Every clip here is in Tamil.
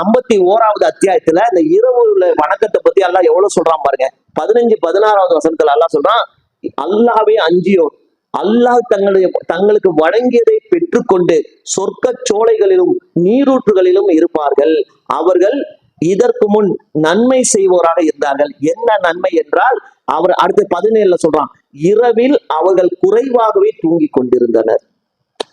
ஐம்பத்தி ஓராவது அத்தியாயத்துல இந்த இரவு உள்ள வணக்கத்தை பத்தி எல்லாம் எவ்வளவு சொல்றான் பாருங்க. பதினஞ்சு பதினாறாவது வசனத்துல எல்லாம் சொல்றான் அல்லாவே அஞ்சியோர் அல்லாஹ் தங்களுடைய தங்களுக்கு வழங்கியதை பெற்றுக்கொண்டு சொர்க்க சோலைகளிலும் நீரூற்றுகளிலும் இருப்பார்கள். அவர்கள் இதற்கு முன் நன்மை செய்வோராக இருந்தார்கள். என்ன நன்மை என்றால் அவர் அடுத்து பதினேழுல சொல்றான் இரவில் அவர்கள் குறைவாகவே தூங்கிக் கொண்டிருந்தனர்.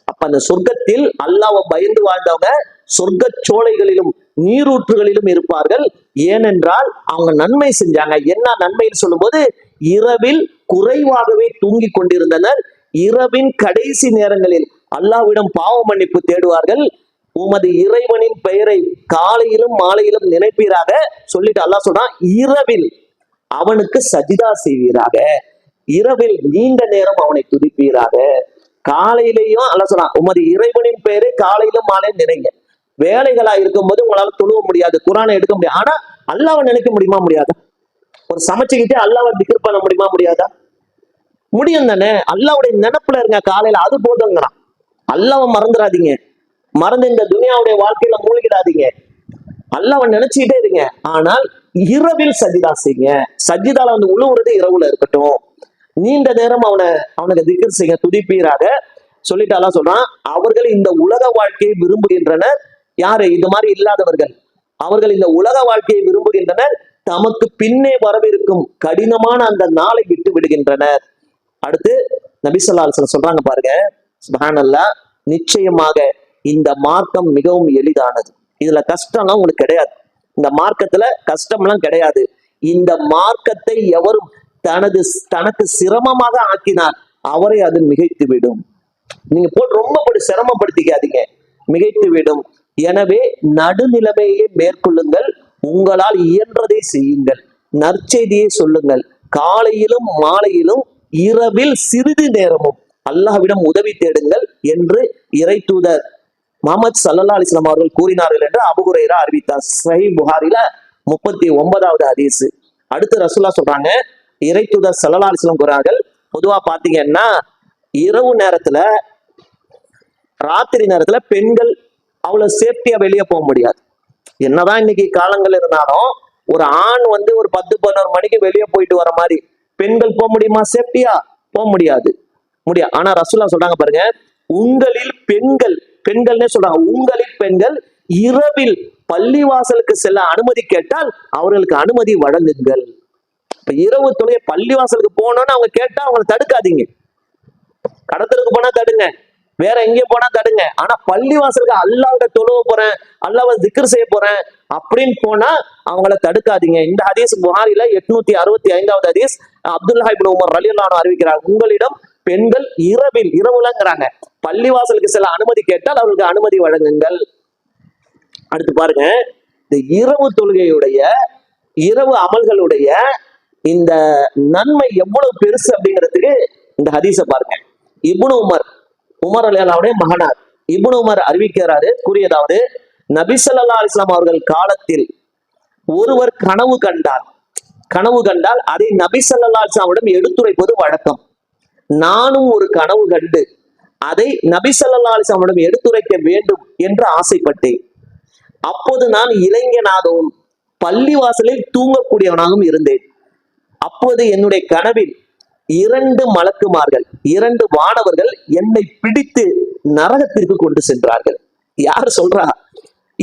அப்ப அந்த சொர்க்கத்தில் அல்லாவை பயந்து வாழ்ந்தவங்க சொர்க்க சோலைகளிலும் நீரூற்றுகளிலும் இருப்பார்கள். ஏனென்றால் அவங்க நன்மை செஞ்சாங்க. என்ன நன்மைன்னு சொல்லும்போது இரவில் குறைவாகவே தூங்கிக் கொண்டிருந்தனர். இரவின் கடைசி நேரங்களில் அல்லாஹ்விடம் பாவ மன்னிப்பு தேடுவார்கள். உமது இறைவனின் பெயரை காலையிலும் மாலையிலும் நினைப்பீராக சொல்லிட்டு அல்லாஹ் சொல்றான் இரவில் அவனுக்கு சஜிதா செய்வீராக. இரவில் நீண்ட நேரம் அவனை துதிப்பீராக. காலையிலையும் அல்ல சொல்றான் உமது இறைவனின் பெயரை காலையிலும் மாலையும் நினைங்க. வேலைகளா இருக்கும்போது உங்களால தொழுவ முடியாது குரானை எடுக்க முடியாது. ஆனா அல்லாவை நினைக்க முடியுமா முடியாதா? ஒரு சமைச்சுக்கிட்டே அல்லாவை திக்ர் பண்ண முடியுமா முடியாதா? முடியும் தானே. அல்லாவுடைய நினைப்புல இருங்க காலையில அது போதுங்கிறான். அல்லாவை மறந்துடாதீங்க மறந்து இந்த துனியாவுடைய வாழ்க்கையில மூழ்கிடாதீங்க. அல்லாவை நினைச்சுக்கிட்டே இருங்க. ஆனால் இரவில் சஜிதா செய்யுங்க. சஜிதால வந்து உழுவுறது இரவுல இருக்கட்டும். நீண்ட நேரம் அவனை அவனுக்கு திக்ர் செய்ய துதிப்பீராக. சொல்லிட்டாலாம் சொல்றான் அவர்கள் இந்த உலக வாழ்க்கையை விரும்புகின்றனர். யாரு? இது மாதிரி இல்லாதவர்கள். அவர்கள் இந்த உலக வாழ்க்கையை விரும்புகின்றனர். தமக்கு பின்னே வரவிருக்கும் கடினமான அந்த நாளை விட்டு விடுகின்றனர். அடுத்து நபிசல்லாசன் சொல்றாங்க பாருங்க. சுபஹானல்லா நிச்சயமாக இந்த மார்க்கம் மிகவும் எளிதானது. இதுல கஷ்டம்லாம் உங்களுக்கு கிடையாது. இந்த மார்க்கத்துல கஷ்டம்லாம் கிடையாது. இந்த மார்க்கத்தை எவரும் தனது தனக்கு சிரமமாக ஆக்கினார் அவரை அது மிகைத்து விடும் நீங்க போட்டு ரொம்ப சிரமப்படுத்திக்காதீங்க. மிகைத்து விடும் எனவே நடுநிலைமையை மேற்கொள்ளுங்கள் உங்களால் இயன்றதை செய்யுங்கள். நற்செய்தியை சொல்லுங்கள். காலையிலும் மாலையிலும் இரவில் சிறிது நேரமும் அல்லாஹ்விடம் உதவி தேடுங்கள் என்று இறை தூதர் முகமது சல்லா அலிஸ்லாம் அவர்கள் கூறினார்கள் என்று அபுகுரைரா அறிவித்தார். சஹி புகாரில முப்பத்தி ஒன்பதாவது ஹதீஸ். அடுத்து ரசுல்லா சொல்றாங்க இறை தூதர் சல்லா அலிஸ்லாம் கூறார்கள் பொதுவா பாத்தீங்கன்னா இரவு நேரத்துல ராத்திரி நேரத்துல பெண்கள் அவ்வளவு சேஃப்டியா வெளியே போக முடியாது. என்னதான் இன்னைக்கு காலங்கள் இருந்தாலும் ஒரு ஆண் வந்து ஒரு பத்து பதினோரு மணிக்கு வெளியே போயிட்டு வர மாதிரி பெண்கள் போக முடியுமா? சேஃப்டியா போக முடியாது. முடியாது ஆனா ரசூலா சொல்றாங்க பாருங்க உங்களில் பெண்கள் பெண்கள்னே சொல்றாங்க உங்களில் பெண்கள் இரவில் பள்ளிவாசலுக்கு செல்ல அனுமதி கேட்டால் அவர்களுக்கு அனுமதி வழங்குங்கள். இப்ப இரவு தொழுகை பள்ளிவாசலுக்கு போனோம்னு அவங்க கேட்டா அவங்களை தடுக்காதீங்க. கடத்தலுக்கு போனா தடுங்க. வேற எங்கேயும் போனா தடுங்க. ஆனா பள்ளிவாசலுக்கு அல்லாவோட தொழுவ போறேன் அல்லாவை திக்ர் செய்ய போறேன் அப்படின்னு போனா அவங்கள தடுக்காதீங்க. இந்த ஹதீஸ் புகாரில எட்நூத்தி அறுபத்தி ஐந்தாவது ஹதீஸ் அப்துல்லா இப்னு உமர் ரலியுல்லானு அறிவிக்கிறார். உங்களிடம் பெண்கள் இரவில் இரவுலங்கிறாங்க. பள்ளிவாசலுக்கு சில அனுமதி கேட்டால் அவர்களுக்கு அனுமதி வழங்குங்கள். அடுத்து பாருங்க. இந்த இரவு தொழுகையுடைய இரவு அமல்களுடைய இந்த நன்மை எவ்வளவு பெருசு அப்படிங்கிறதுக்கு இந்த ஹதீஸை பாருங்க. இப்னு உமர் உமர் அலியாலாவுடைய மகனார். இபுன் உமர் அறிவிக்கிறாரு கூறியதாவது நபிசல்லா அலிஸ்லாம் அவர்கள் காலத்தில் ஒருவர் கனவு கண்டார். கனவு கண்டால் அதை நபிசல்லா அலிஸ்லாமிடம் எடுத்துரைப்பது வழக்கம். நானும் ஒரு கனவு கண்டு அதை நபிசல்லா அலிஸ்லாமிடம் எடுத்துரைக்க வேண்டும் என்று ஆசைப்பட்டேன். அப்போது நான் இளைஞனாகவும் பள்ளிவாசலில் தூங்கக்கூடியவனாகவும் இருந்தேன். அப்போது என்னுடைய கனவில் இரண்டு மலக்குமார்கள் இரண்டு வானவர்கள் என்னை பிடித்து நரகத்திற்கு கொண்டு சென்றார்கள். யார் சொல்றா?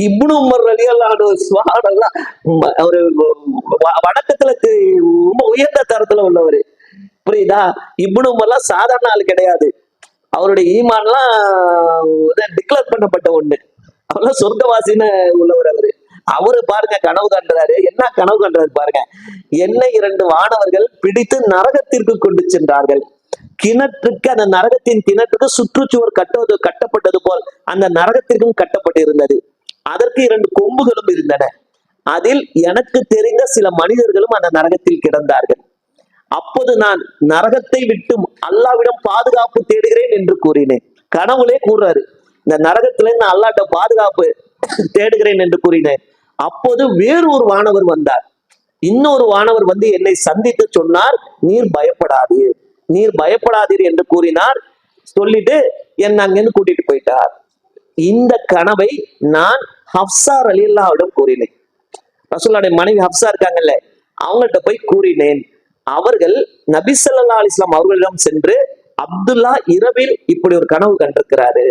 இப்னு உமர் ரலியல்லாஹு சுப்ஹானல்லாஹ் ம- ஒரு வ- வணக்கத்துல ரொம்ப உயர்ந்த தரத்துல உள்ளவர். புரியுதா? இப்னு உமர்லாம் சாதாரண ஆள் கிடையாது. அவருடைய ஈமான்லாம் டிக்ளேர் பண்ணப்பட்ட ஒண்ணு. அவர்லாம் சொர்க்கவாசின்னு உள்ளவர் அவரு. அவரு பாருங்க கனவு கண்டாரு. என்ன கனவு கண்டாரு பாருங்க. என்னை இரண்டு வானவர்கள் பிடித்து நரகத்திற்கு கொண்டு சென்றார்கள். கிணற்றுக்கு அந்த நரகத்தின் கிணற்றுக்கு சுற்றுச்சுவர் கட்டுவது கட்டப்பட்டது போல் அந்த நரகத்திற்கும் கட்டப்பட்டிருந்தது. அதற்கு இரண்டு கொம்புகளும் இருந்தன. அதில் எனக்கு தெரிந்த சில மனிதர்களும் அந்த நரகத்தில் கிடந்தார்கள். அப்போது நான் நரகத்தை விட்டும் அல்லாவிடம் பாதுகாப்பு தேடுகிறேன் என்று கூறினேன். கனவுலே கூறுறாரு இந்த நரகத்துல நான் அல்லாட்ட பாதுகாப்பு தேடுகிறேன் என்று கூறினேன். அப்போது வேறு ஒரு வானவர் வந்தார். இன்னொரு வானவர் வந்து என்னை சந்தித்து சொன்னார் நீர் பயப்படாதீர் நீர் பயப்படாதீர் என்று கூறினார். சொல்லிட்டு என்னை அங்கிருந்து கூட்டிட்டு போயிட்டார். இந்த கனவை நான் ஹப்சார் அலில்லாவிடம் கூறினேன். ரசூல்லாடைய மனைவி ஹப்சா இருக்காங்கல்ல அவங்கள்ட்ட போய் கூறினேன். அவர்கள் நபிசல்லா அலிஸ்லாம் அவர்களிடம் சென்று அப்துல்லா இரவில் இப்படி ஒரு கனவு கண்டிருக்கிறாரு.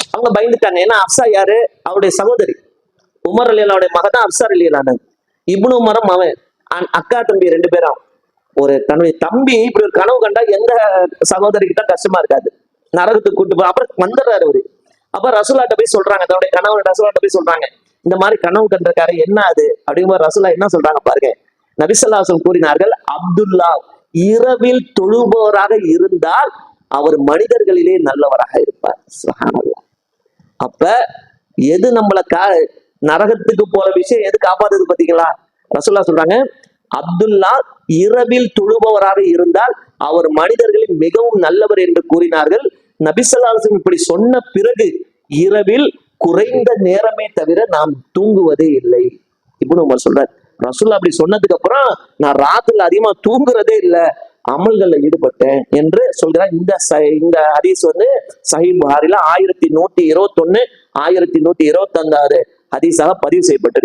அவங்க பயந்துட்டாங்க ஏன்னா ஹப்சா யாரு? அவருடைய சகோதரி. உமர் அலியலாவுடைய மகன் தான் அப்சார் அலியலான இப்னு உமரம் அவன். அக்கா தம்பி ரெண்டு பேரும். ஒரு தன்னுடைய தம்பி இப்படி ஒரு கனவு கண்டா எந்த சகோதரிக்கிட்ட கஷ்டமா இருக்காது. நரகத்துக்கு கூட்டு போய் அப்புறம் வந்துடுறாரு அவரு. அப்ப ரசூலாட்ட போய் சொல்றாங்க தன்னுடைய கனவு ரசூலாட்ட போய் சொல்றாங்க. இந்த மாதிரி கனவு கண்டிருக்காரு என்ன அது? அப்படிங்கும்போது ரசூலா என்ன சொல்றாங்க பாருங்க. நபிசல்லாசன் கூறினார்கள் அப்துல்லா இரவில் தொழுபவராக இருந்தால் அவர் மனிதர்களிலே நல்லவராக இருப்பார். அப்ப எது நம்மள கா நரகத்துக்கு போற விஷயம் எது காப்பாத்துது பாத்தீங்களா? ரசுல்லா சொல்றாங்க அப்துல்லா இரவில் தொழுபவராக இருந்தால் அவர் மனிதர்களில் மிகவும் நல்லவர் என்று கூறினார்கள். நபிசல்லாசம் இப்படி சொன்ன பிறகு இரவில் குறைந்த நேரமே தவிர நாம் தூங்குவதே இல்லை. இப்படி உமர் சொல்றார் ரசுல்லா அப்படி சொன்னதுக்கு அப்புறம் நான் ராத்துல அதிகமா தூங்குறதே இல்லை அமல்கள்ல ஈடுபட்டேன் என்று சொல்கிறார். இந்த ச- இந்த ஹதீஸ் வந்து சஹி புகாரில ஆயிரத்தி நூத்தி இருபத்தொன்னு ஆயிரத்தி நூத்தி இருபத்தி ஹதீஸாக பதிவு செய்யப்பட்டது.